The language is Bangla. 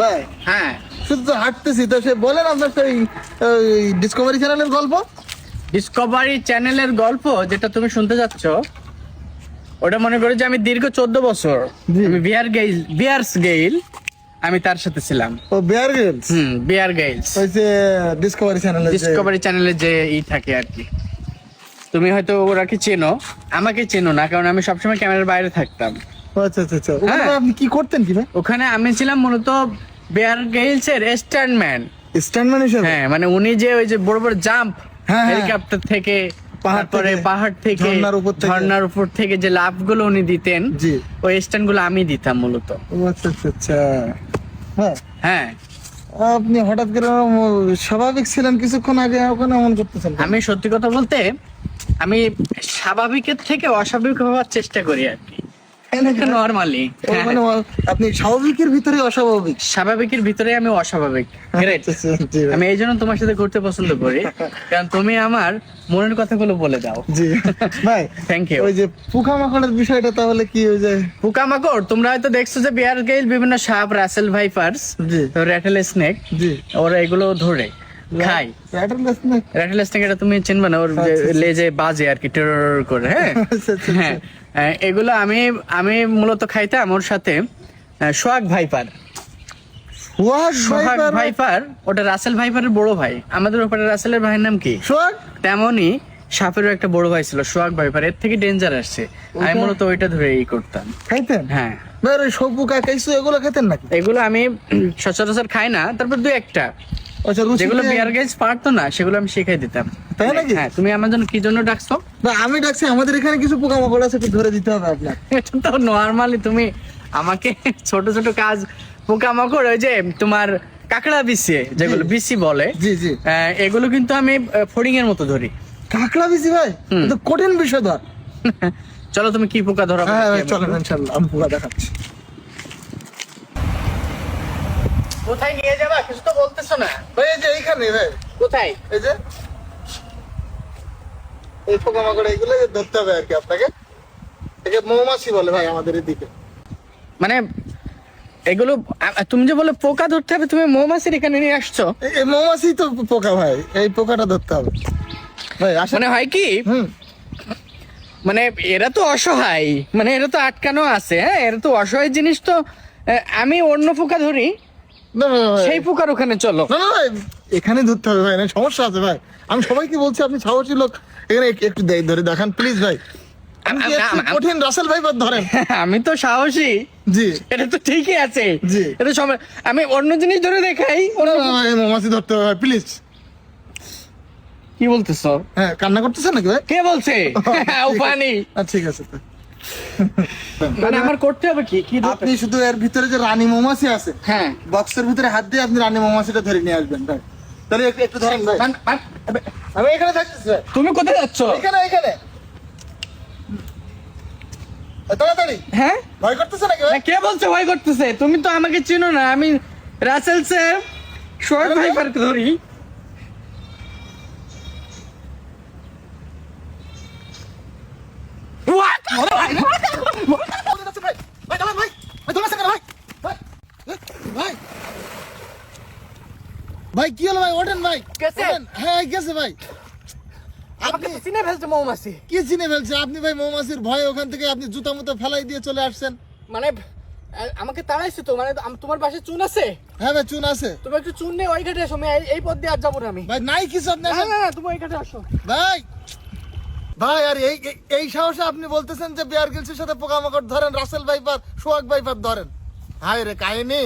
ভাই হ্যাঁ। শুধু তো হাঁটতেছি তো সে বলেন আপনার সেই ডিসকভারি চ্যানেলের গল্প? ডিসকভারি চ্যানেলের গল্প যেটা তুমি শুনতে যাচ্ছ ওটা মনে করো যে আমি দীর্ঘ চোদ্দ বছর আমি বিয়ার গেইল বিয়ার্স গেইল আমি তার সাথে ছিলাম। ও বেয়ার গেলস হুম বিয়ার গেইলস। ওই যে ডিসকভারি চ্যানেলে ডিসকভারি চ্যানেলে যে ই থাকে আর কি। তুমি হয়তো ওরা ওরাকে চেনো? আমাকে চেনো না কারণ আমি সবসময় ক্যামেরার বাইরে থাকতাম। আচ্ছা আচ্ছা আচ্ছা। হ্যাঁ। আপনি কি করতেন কি ভাই? ওখানে আমি ছিলাম মূলত বেয়ার স্ট্যান্ডম্যান স্ট্যান্ডম্যান হিসেবে? হ্যাঁ মানে উনি যে ওই যে বড় বড় জাম্প হ্যাঁ, হ্যাঁ। হেলিকপ্টার থেকে পাহাড় তারপরে পাহাড় থেকে ঝর্ণার উপর থেকে। যে লাভগুলো উনি দিতেন ওই স্ট্যান্ডগুলো আমি দিতাম মূলত। আচ্ছা আচ্ছা আচ্ছা। হ্যাঁ। হ্যাঁ। আপনি হঠাৎ করে স্বাভাবিক ছিলেন কিছুক্ষণ আগে ওখানে এমন করতেছেন? আমি সত্যি কথা বলতে আমি স্বাভাবিকের থেকে অস্বাভাবিক হওয়ার চেষ্টা করি আর কি। নর্মালি মানে আপনি স্বাভাবিকের ভিতরে অস্বাভাবিক। স্বাভাবিকের ভিতরে আমি অস্বাভাবিক. আচ্ছা, আচ্ছা। আমি এই জন্য তোমার সাথে ঘুরতে পছন্দ করি। কারণ তুমি আমার মনের কথাগুলো বলে দাও। জি ভাই থ্যাংক ইউ ওই যে পোকামাকড়ের বিষয়টা তাহলে কি ওই যে পোকামাকড়? তোমরা হয়তো দেখছ যে বিয়ার গেইল বিভিন্ন সাপ রাসেল ভাইপার্স জি। র্যাটেল স্নেক জি। ওরা এগুলো ধরে। প্যাটার্ন র্যাটেল স্নেক এটা তুমি চিনবে না ওর আচ্ছা, আচ্ছা। লেজে বাজে আর কি টেরর করে হ্যাঁ? আচ্ছা, হ্যাঁ এগুলো আমি আমি মূলত খাইতাম ওর সাথে সোহাগ ভাইপার। সোহাগ ভাইপার? ওটা রাসেল ভাইপারের বড় ভাই। আমাদের ওপরে রাসেলের ভাইয়ের নাম কি? সোহাগ? তেমনই সাপেরও একটা বড় ভাই ছিল সোহাগ ভাইপার এর থেকে ডেঞ্জার আসছে। আমি মূলত ওইটা ধরে ই করতাম। খাইতেন? হ্যাঁ। সব পোকা এগুলো খেতেন নাকি? এগুলো আমি সচরাচর খাই না তারপর দু একটা। আচ্ছা যেগুলো বিয়ার গাইজ পারতো না সেগুলো আমি শিখাই দিতাম। তাই নাকি? হ্যাঁ তুমি আমার জন্য কি জন্য ডাকছো? না, আমি ডাকছি আমাদের এখানে কিছু পোকামাকড় আছে একটু ধরে দিতে হবে আপনার। এটা তো নর্মালি তুমি আমাকে ছোট ছোট কাজ পোকামাকড় ওই যে তোমার কাঁকড়া বিসি যেগুলো। বিসি বলে জি জি। এগুলো কিন্তু আমি ফড়িং এর মতো ধরি। কাঁকড়া বেশি ভাই? তো কঠিন বিষয় ধর চলো তুমি কি পোকা ধরো হ্যাঁ চলেন ইনশাল্লাহ আমি পোকা দেখাচ্ছি। কোথায় নিয়ে যাবা? কিছু তো বলতেছো না। ভাই এই যে এইখানে ভাই। কোথায়? এই যে। এই পোকামাকড় এগুলো ধরতে হবে আর কি আপনাকে। একে মৌমাছি বলে ভাই আমাদের এদিকে। মানে এগুলো তুমি যে বলে পোকা ধরতে হবে তুমি মৌমাছির এখানে নিয়ে আসছো? এই- মৌমাছি তো পোকা ভাই এই পোকাটা ধরতে হবে। ভাই আসেন। মানে হয় কি? মানে এরা তো অসহায়। মানে এরা তো আটকানো আছে হ্যাঁ? এরা তো অসহায় জিনিস তো আমি অন্য পোকা ধরি। না না, না, সেই পোকার ওখানে চলো। না না এখানে ধরতে হবে ভাই না সমস্যা আছে ভাই। আমি সবাইকে বলছি আপনি সাহসী লোক। এখানে একটু ধরে দেখান প্লিজ ভাই। কঠিন রাসেল ভাই ধরেন। আমি তো সাহসী। জি। এটা তো ঠিকই আছে। জি। এটা আমি অন্য জিনিস ধরে দেখাই মৌমাছি ধরতে হবে ভাই প্লিজ কি বলতেছ? হ্যাঁ কান্না করতেছেন নাকি ভাই? কে বলছে? উপায় নেই আচ্ছা, ঠিক আছে তো। মানে আমার করতে হবে কি? কি আপনি শুধু এর ভিতরে যে রানী মৌমাছি আছে হ্যাঁ। বক্সের ভিতরে হাত দিয়ে আপনি রানী মৌমাছিটা ধরে নিয়ে আসবেন ভাই। তাহলে একটু একটু ধরেন ভাই। আমি এখানে থাকতেছি তুমি কোথায় যাচ্ছ? এখানে এখানে। তাড়াতাড়ি। হ্যাঁ? ভয় করতেছে নাকি ভাই? কে বলছে ভয় করতেছে? তুমি তো আমাকে চিনো না। আমি রাসেল স্যার শোয়েব ভাই পার্কে ধরি What? ভাই যাচ্ছে ভাই ভাই দাঁড়ান ভাই ভাই দৌড়াচ্ছে কেন ভাই ভাই এ, ভাই ভাই কি হলো ভাই? ওঠেন ভাই। হ্যাঁ গেছে ভাই। আমাকে আপনি চিনে ফেলছে মৌমাছি। কি চিনে ফেলছে? আপনি ভাই মৌমাছির ভয়ে ওখান থেকে আপনি জুতা মতো ফেলাই দিয়ে চলে আসছেন। মানে আমাকে তাড়াইছে তো মানে তোমার পাশে চুন আছে? হ্যাঁ ভাই চুন আছে। তুমি একটু চুন নিয়ে ওই ঘাটে এসো আমি এই- পথ দিয়ে আর যাব না আমি। ভাই নাই কিছু আপনি না। না তুমি ওই ঘাটে আসো। ভাই ভাই আর এই- এই সাহসে আপনি বলতেছেন যে বিয়ার গিলসের সাথে পোকামাকড় ধরেন রাসেল ভাইপার সোহাগ ভাইপার ধরেন। হায় রে কাহিনী।